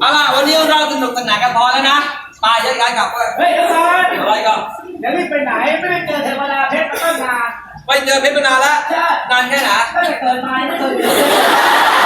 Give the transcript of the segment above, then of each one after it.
เอาล่ะวันนี้เราสนุกสนานกันพอแล้วนะไปเยอะกันกับไปเฮ้ยเดี๋ยวก่อนอะไรก็เดี๋ยวรีบไปไหนไม่ได้เจอเทวดาเพชรต้งนาไปเจอเพชรนานแล้วนานแค่ไหนตั้งเกิดมาไม่เคยเจอ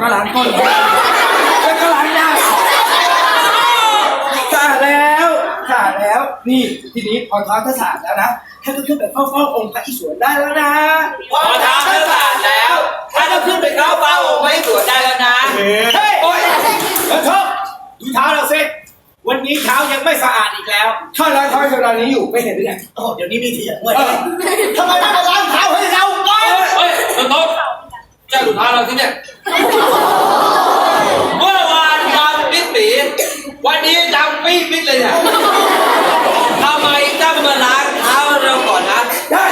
เสร็จแล้วเราก็ล้างก้นแล้วก็ล้างหน้าสะอาดแล้วสะอาดแล้ว นี่ทีนี้พอท้องถ้าสะอาดแล้วนะท่านก็ขึ้นไปเข้าเฝ้าองค์พระอิศวรได้แล้วนะพอทำให้สะอาดแล้วถ้าจะขึ้นไปเข้าเฝ้าองค์พระอิศวรได้แล้วนะเฮ้ยโอ๊ยแล้วชอบดูเท้าเราสิวันนี้เท้ายังไม่สะอาดอีกแล้วถ้าล้างเท้าเวลานี้อยู่ไม่เห็นหรือไงโอ้เดี๋ยวนี้มีเถียงด้วยทำไมไม่มาล้างเท้าให้เราวะเฮ้ยต้นต้น เจ้าดูพาเราที่เนี่ยเมื่อวานดำปิดปีวันนี้ดำปี๊ดปิดเลยเนี่ยทำไมเจ้าไม่มาล้างเท้าเราก่อนนะได้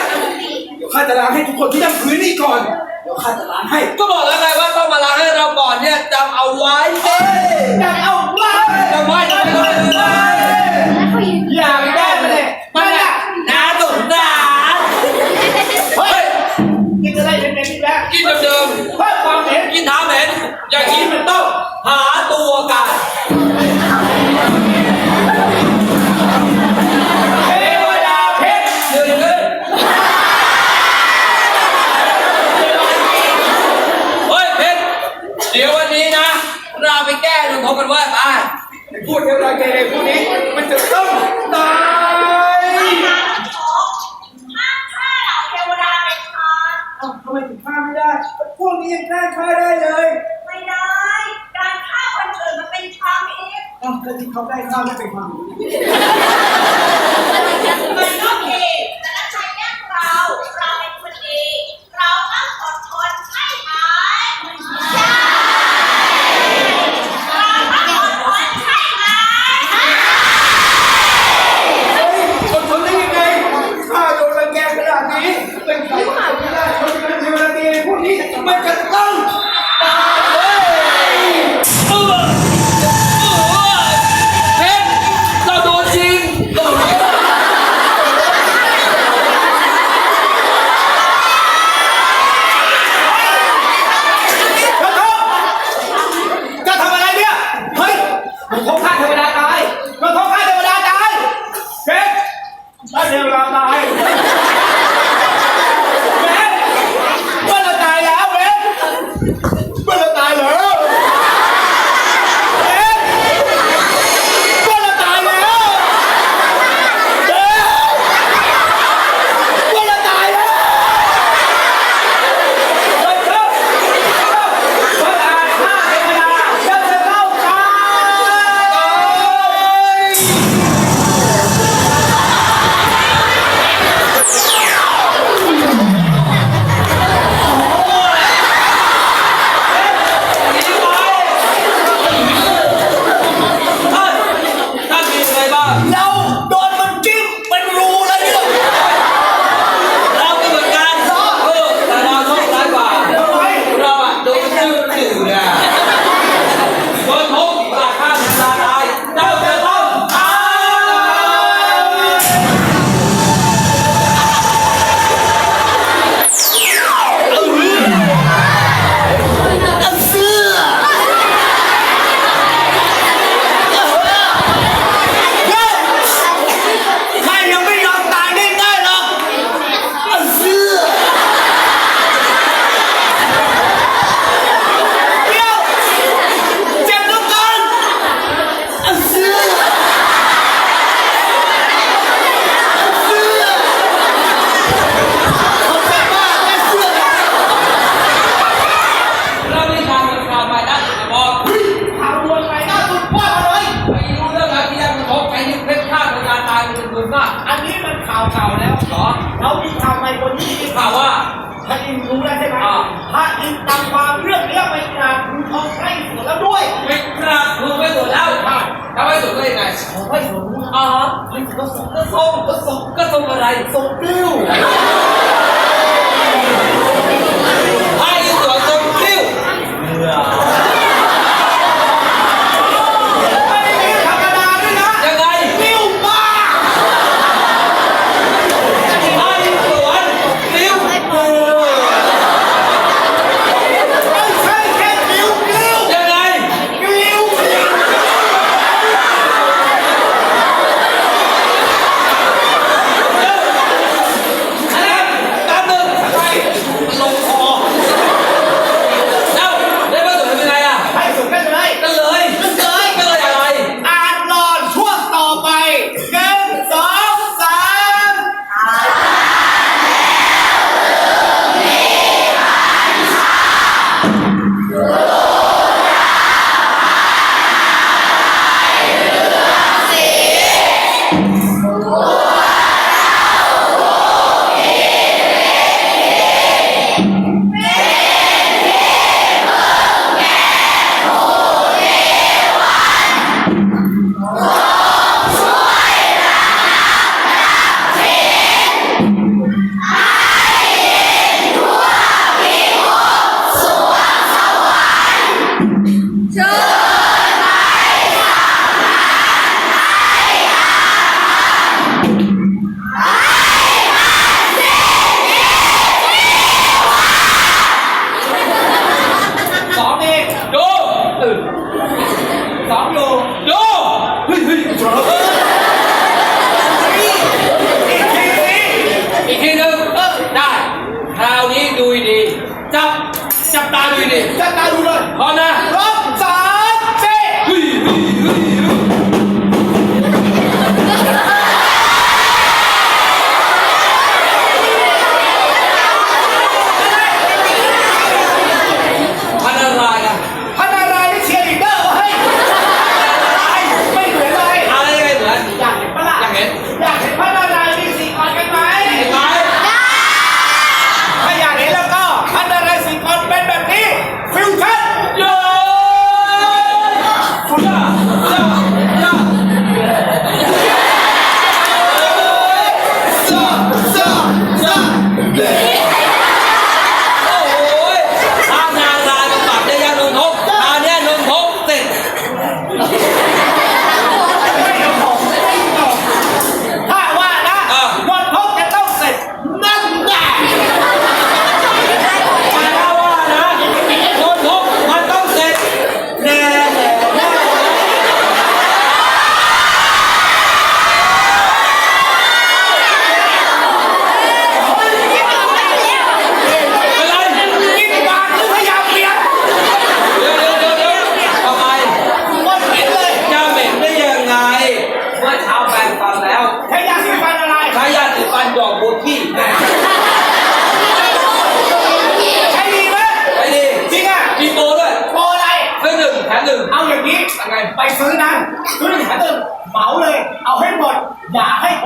เดี๋ยวข้าจะล้างให้ทุกคนที่นั่งพื้นนี่ก่อน เดี๋ยวข้าจะล้างให้ ก็บอกแล้วไงว่าต้องมาล้างให้เราก่อนเนี่ยจำเอาไว้อยากเอาไว้จำไว้จำไว้จำไว้อยากได้มาเก้ลุงทบกันว่าไปพูดเทวดาเกเรพวกนี้ มันจะต้องตายเอ้าทำไมถึงฆ่าไม่ได้ พวกนี้ยังฆ่าฆ่าได้เลยเอ้าแล้วที่เขาได้ฆ่าไม่เป็นความรู้เ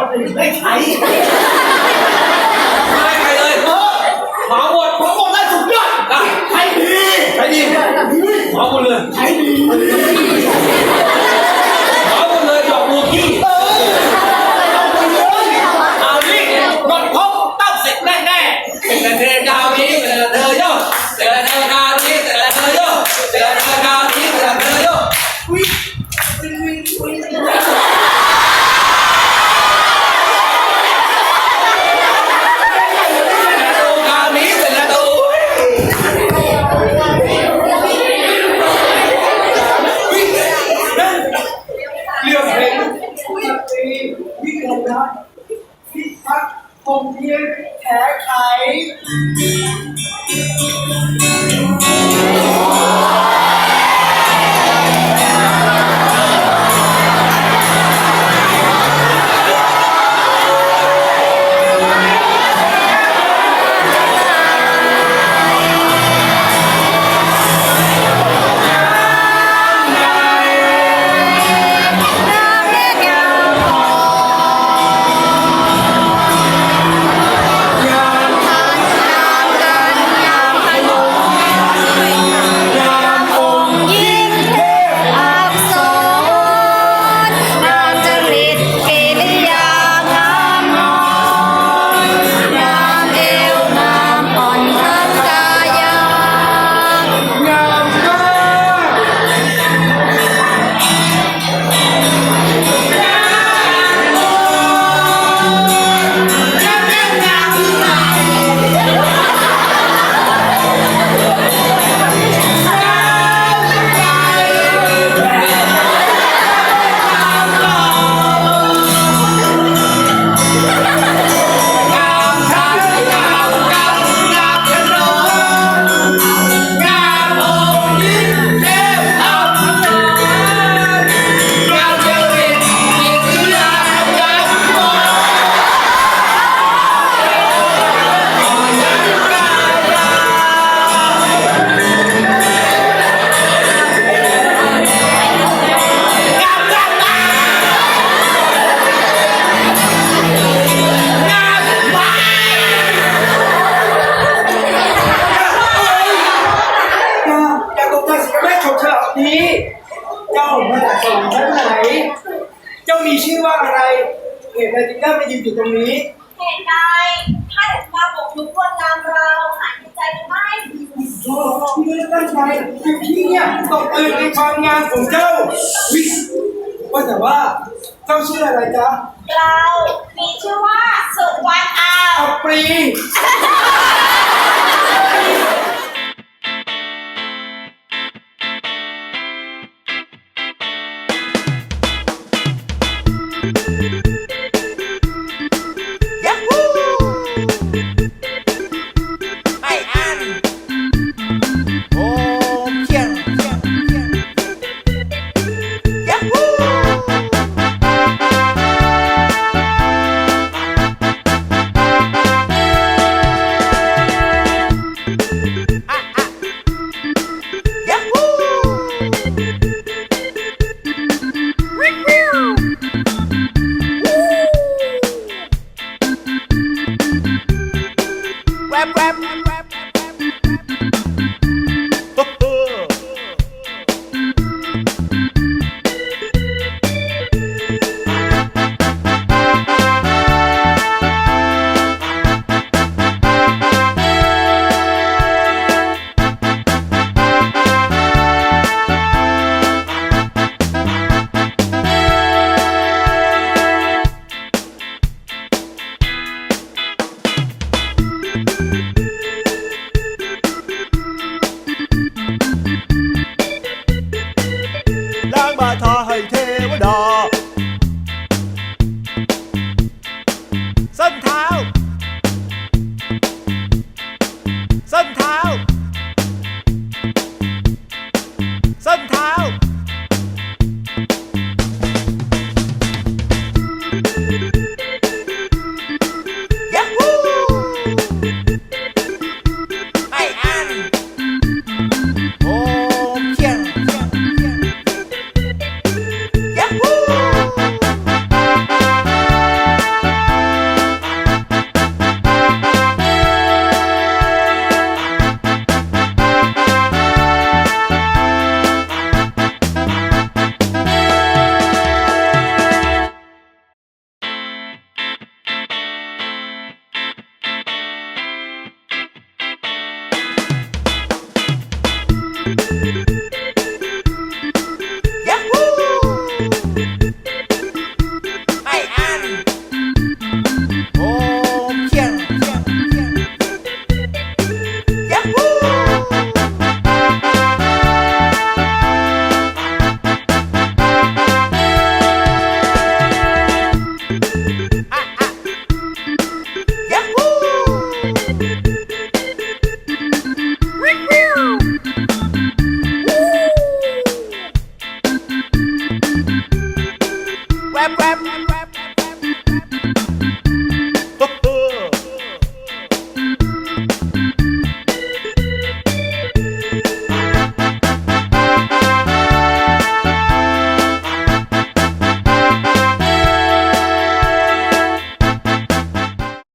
ไม่ใช่ไม่ใครเลยเออเหมาหมดผมบอกได้สุดยอดได้ใครดีใครดีเหมหมดเลยใครดีเหมาหมดเลยดอกบูกีู้่ตรงนี้ เหตุใดถ้าเด็กมาบอกลุกคนงามเราหายใจไปไม่โอ้พี่ไม่ตั้งใจคือพี่เนี่ยตกตื่นในความงานของเจ้าวิว่าแต่ว่าเจ้าชื่ออะไรจ๊ะเรา มีชื่อว่าสุวรรณอาวปรี